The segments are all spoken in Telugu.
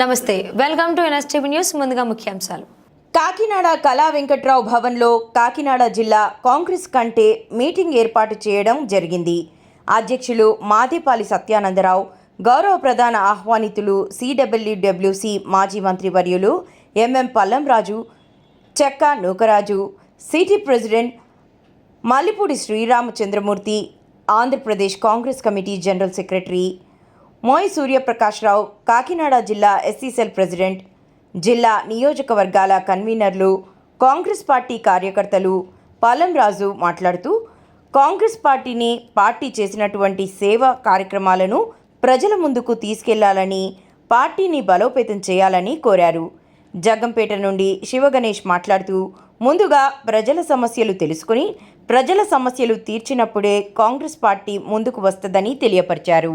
నమస్తే వెల్కమ్ టు ఎన్ఎస్టీవీ న్యూస్ ముందుగా ముఖ్యాంశాలు. కాకినాడ కళా వెంకట్రావు భవన్లో కాకినాడ జిల్లా కాంగ్రెస్ కంటే మీటింగ్ ఏర్పాటు చేయడం జరిగింది. అధ్యక్షులు మాదేపాలి సత్యానందరావు గౌరవ ప్రధాన ఆహ్వానితులు సిడబ్ల్యూడబ్ల్యూసి మాజీ మంత్రివర్యులు MM Pallamraju Chekka Nookaraju city president Mallipudi Sriramachandramurthy Andhra Pradesh Congress committee general secretary Moy Suryaprakashrao Kakinada జిల్లా ఎస్సీసెల్ ప్రెసిడెంట్ జిల్లా నియోజకవర్గాల కన్వీనర్లు కాంగ్రెస్ పార్టీ కార్యకర్తలు పాలంరాజు మాట్లాడుతూ కాంగ్రెస్ పార్టీని పార్టీ చేసినటువంటి సేవా కార్యక్రమాలను ప్రజల ముందుకు తీసుకెళ్ళాలని పార్టీని బలోపేతం చేయాలని కోరారు. జగ్గంపేట నుండి శివగణేష్ మాట్లాడుతూ ముందుగా ప్రజల సమస్యలు తెలుసుకుని ప్రజల సమస్యలు తీర్చినప్పుడే కాంగ్రెస్ పార్టీ ముందుకు వస్తుందని తెలియపరిచారు.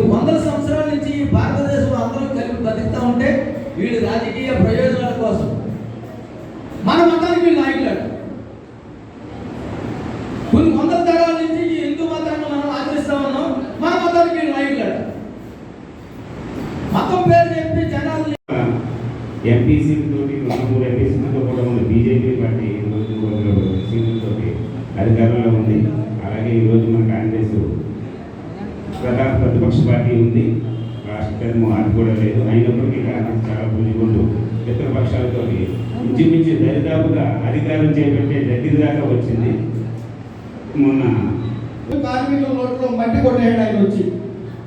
కొన్ని వందల సంవత్సరాల నుంచి భారతదేశంలో అందరూ కలిపి బతుకుతా ఉంటే వీడి రాజకీయ ప్రయోజనాల కోసం. మన మతానికి వీళ్ళు నాయకులు కొన్ని వందల తరాల నుంచి ఈ హిందూ మతాన్ని మనం ఆచరిస్తా ఉన్నాం. మన మతానికి వీళ్ళు నాయకులు మతం పేరు చెప్పి జనాలు ఎంపీసీ తోటి రెండు మూడు ఎంపీసీలతో కూడా మన బీజేపీ పార్టీ ఈరోజు సీట్లతో అధికారంలో ఉంది. అలాగే ఈరోజు మన కాంగ్రెస్ ప్రతిపక్ష పార్టీ ఉంది. రాష్ట్ర అది కూడా లేదు. అయినప్పటికీ కారణం చాలా పుంజుకుంటూ ఇతర పక్షాలతో ఇంచుమించు దరిదాపుగా అధికారం చేపట్టే దగ్గర దాకా వచ్చింది. మొన్న కార్మికుల నోట్లో మట్టి కొట్టేయడం ఆయన వచ్చి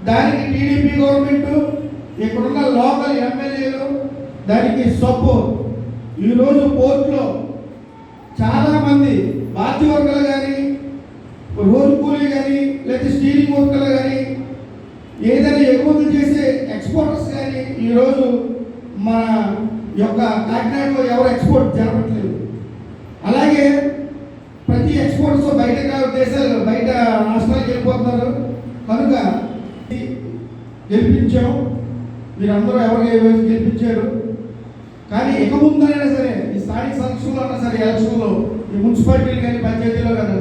దానికి టీడీపీ గవర్నమెంట్ ఇక్కడున్న లోకల్ ఎమ్మెల్యేలు దానికి సొప్పు ఈరోజు పోర్టులో చాలామంది బాధ్యవర్గాలు కానీ రోజు కూలీ కానీ లేకపోతే స్టీలింగ్ వర్కర్లు కానీ ఏదైనా ఎగుమతులు చేసే ఎక్స్పోర్టర్స్ కానీ ఈరోజు మన యొక్క కాకినాడలో ఎవరు ఎక్స్పోర్ట్ జరగట్లేదు అలాగే ప్రతి ఎక్స్పోర్ట్స్ బయట దేశాలు బయట రాష్ట్రాలకు వెళ్ళిపోతున్నారు కనుక గెలిపించాము మీరందరూ ఎవరు గెలిపించారు? కానీ ఇక ముందైనా సరే ఈ స్థానిక సంస్థల్లో అన్నా సరే ఎలక్షన్లో ఈ మున్సిపాలిటీలు కానీ పంచాయతీలో కానీ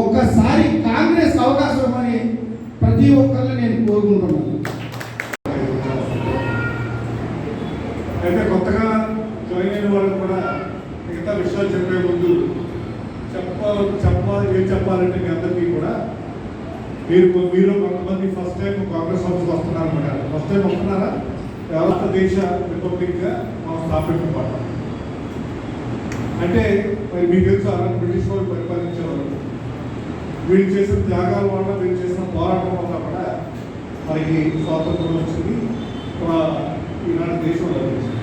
ఒక్కసారి కాంగ్రెస్ అవకాశం ఇవ్వమని ప్రతి ఒక్కరిని నేను కోరుకుంటున్నాను అయితే కొత్తగా జాయిన్ అయిన వాళ్ళకి కూడా మిగతా విషయాలు చెప్పే ముందు చెప్పాలి చెప్పాలి ఏం చెప్పాలంటే మీ అందరికీ కూడా మీరు మీరు కొంతమంది ఫస్ట్ టైం కాంగ్రెస్ ఆఫీస్కి వస్తున్నారు అనమాట ఫస్ట్ టైం వస్తున్నారా? భారతదేశ రిపబ్లిక్గా మనం స్థాపించిన అంటే మరి మీకు తెలుసు అలాంటి బ్రిటిష్ వాళ్ళు పరిపాలించేవారు వీళ్ళు చేసిన త్యాగాల వల్ల వీళ్ళు చేసిన పోరాటం వల్ల కూడా మనకి స్వాతంత్రం వచ్చింది. ఈనాడు దేశం లభించింది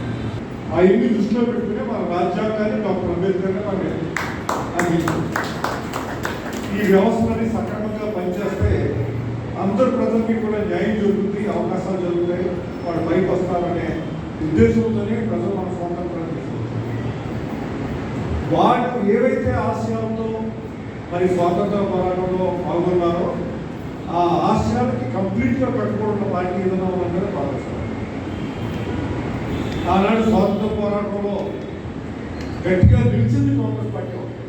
ఆ దృష్టిలో పెట్టుకునే మన రాజ్యాంగాన్ని డాక్టర్ అంబేద్కర్ మనకి అందించారు ఈ వ్యవస్థని సక్రమంగా పనిచేస్తే అందరు ప్రజలకి కూడా న్యాయం జరుగుతుంది అవకాశాలు జరుగుతాయి వాళ్ళు పైకి వస్తారనే ఉద్దేశంతోనే ప్రజలు మన స్వాతంత్రం వాళ్ళు ఏవైతే ఆశయాలతో మరి స్వాతంత్ర పోరాటంలో పాల్గొన్నారో ఆ ఆశయాలకి కంప్లీట్గా పెట్టుకోవడం పార్టీ ఏదైనా ఉందంటే కాంగ్రెస్ ఆనాడు స్వాతంత్ర పోరాటంలో గట్టిగా నిలిచింది కాంగ్రెస్ పార్టీ ఒకటే.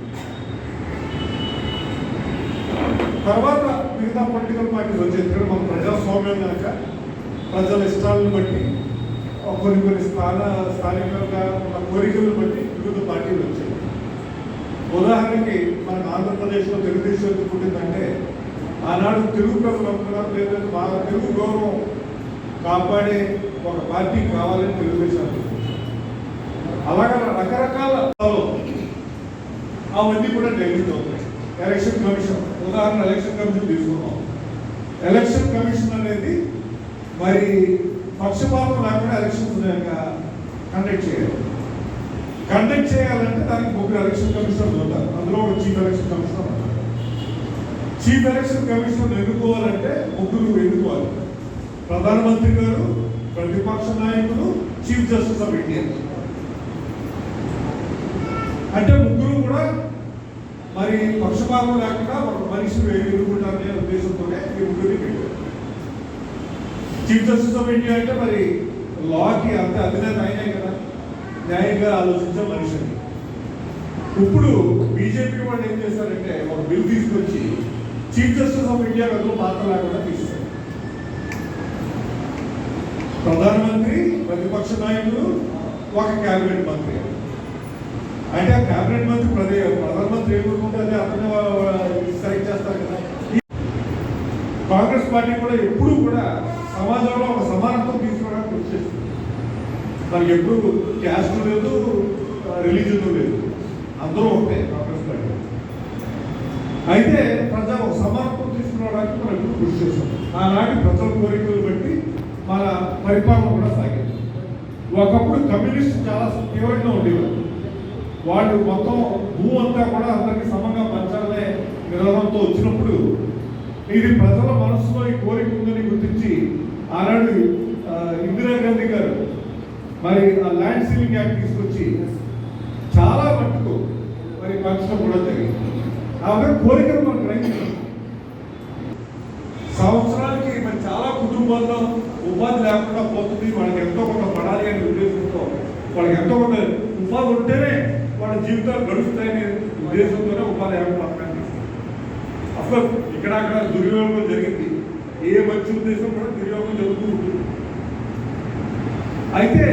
తర్వాత మిగతా పొలిటికల్ పార్టీస్ వచ్చేది మన ప్రజాస్వామ్యం కనుక ప్రజల ఇష్టాలను బట్టి కొన్ని కొన్ని స్థాన స్థానికంగా ఉన్న కోరికలను బట్టి వివిధ పార్టీలు వచ్చాయి. ఉదాహరణకి మన ఆంధ్రప్రదేశ్లో తెలుగుదేశం ఎందుకు పుట్టిందంటే ఆనాడు తెలుగు ప్రజలు అనుకున్నారు లేదంటే మా తెలుగు గౌరవం కాపాడే ఒక పార్టీ కావాలని తెలుగుదేశం అలాగే రకరకాల అవన్నీ కూడా డైలీ అవుతాయి ఎలక్షన్ కమిషన్. ఉదాహరణ ఎలక్షన్ కమిషన్ తీసుకున్నాం. ఎలక్షన్ కమిషన్ అనేది మరి పక్షపాతం లేకుండా ఎలక్షన్స్ కండక్ట్ చేయాలి. కండక్ట్ చేయాలంటే దానికి ముగ్గురు ఎలక్షన్ కమిషనర్స్ ఉంటారు. అందులో ఒక చీఫ్ ఎలక్షన్ కమిషనర్ ఉంటారు చీఫ్ ఎలక్షన్ కమిషన్ ఎన్నుకోవాలంటే ముగ్గురు ఎన్నుకోవాలి. ప్రధానమంత్రి గారు ప్రతిపక్ష నాయకులు చీఫ్ జస్టిస్ ఆఫ్ ఇండియా అంటే ముగ్గురు కూడా మరి పక్షపాతం లేకుండా ఒక మనిషి అనే ఉద్దేశంతోనే ఈ ముగ్గురిని పెట్టారు. చీఫ్ జస్టిస్ ఆఫ్ ఇండియా అంటే మరి లాకి అంత అధినేత అయినే కదా. న్యాయంగా ఆలోచించే మనిషిని ఇప్పుడు బీజేపీ వాళ్ళు ఏం చేశారంటే ఒక బిల్ తీసుకొచ్చి చీఫ్ జస్టిస్ ఆఫ్ ఇండియా అందులో పాత్ర లేకుండా తీస్తారు. ప్రధానమంత్రి ప్రతిపక్ష నాయకులు ఒక కేబినెట్ మంత్రి. అంటే ఆ కేబినెట్ మంత్రి ప్రదే ప్రధానమంత్రి ఏమో పార్టీ కూడా ఎప్పుడూ కూడా సమాజంలో ఒక సమానత్వం తీసుకోవడానికి కృషి చేస్తుంది. మనకి ఎప్పుడు క్యాస్ట్ లేదు రిలీజన్ లేదు. అందరూ ఒకటే కాంగ్రెస్ పార్టీ అయితే ప్రజా ఒక సమానత్వం తీసుకురావడానికి మనం ఎప్పుడు కృషి చేస్తాం. ఆనాటి ప్రజల కోరికలు బట్టి మన పరిపాలన కూడా సాగింది. ఒకప్పుడు కమ్యూనిస్ట్ చాలా తీవ్రంగా ఉండేవారు వాళ్ళు మొత్తం భూ అంతా కూడా అందరికి ఇది ప్రజల మనసులో ఈ కోరిక ఉందని గుర్తించి ఆనాడు ఇందిరాగాంధీ గారు మరి ఆ ల్యాండ్ సీలింగ్ యాక్ట్ తీసుకొచ్చి చాలా మట్టుకు మరి పంచడం కూడా జరిగింది. ఆమె కోరికను మనం గ్రహించాం సంవత్సరానికి మరి చాలా కుటుంబాల్లో ఉపాధి లేకుండా పోతుంది వాళ్ళకి ఎంతో కొంత పడాలి అనే ఉద్దేశంతో వాళ్ళకి ఎంతో కొంత ఉపాధి ఉంటేనే వాళ్ళ జీవితాలు గడుస్తాయనే ఉద్దేశంతోనే ఉపాధి లేకుండా అఫ్కోర్స్ ఇక్కడ అక్కడ దుర్యోగం జరిగింది. ఏ మంచి ఉద్దేశం కూడా దుర్యోగం జరుగుతూ ఉంటుంది. అయితే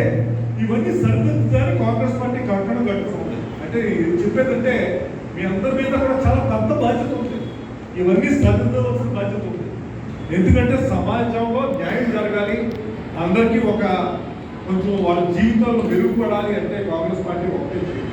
ఇవన్నీ సరిదిద్దుతారు కాంగ్రెస్ పార్టీ కట్టడం కట్టుకుంది అంటే చెప్పేదంటే మీ అందరి మీద కూడా చాలా పెద్ద బాధ్యత ఉంది. ఇవన్నీ సరిదిద్దవలసిన బాధ్యత ఉంది. ఎందుకంటే సమాజంలో న్యాయం జరగాలి. అందరికీ ఒక కొంచెం వాళ్ళ జీవితంలో మెరుగుపడాలి అంటే కాంగ్రెస్ పార్టీ ఒకటే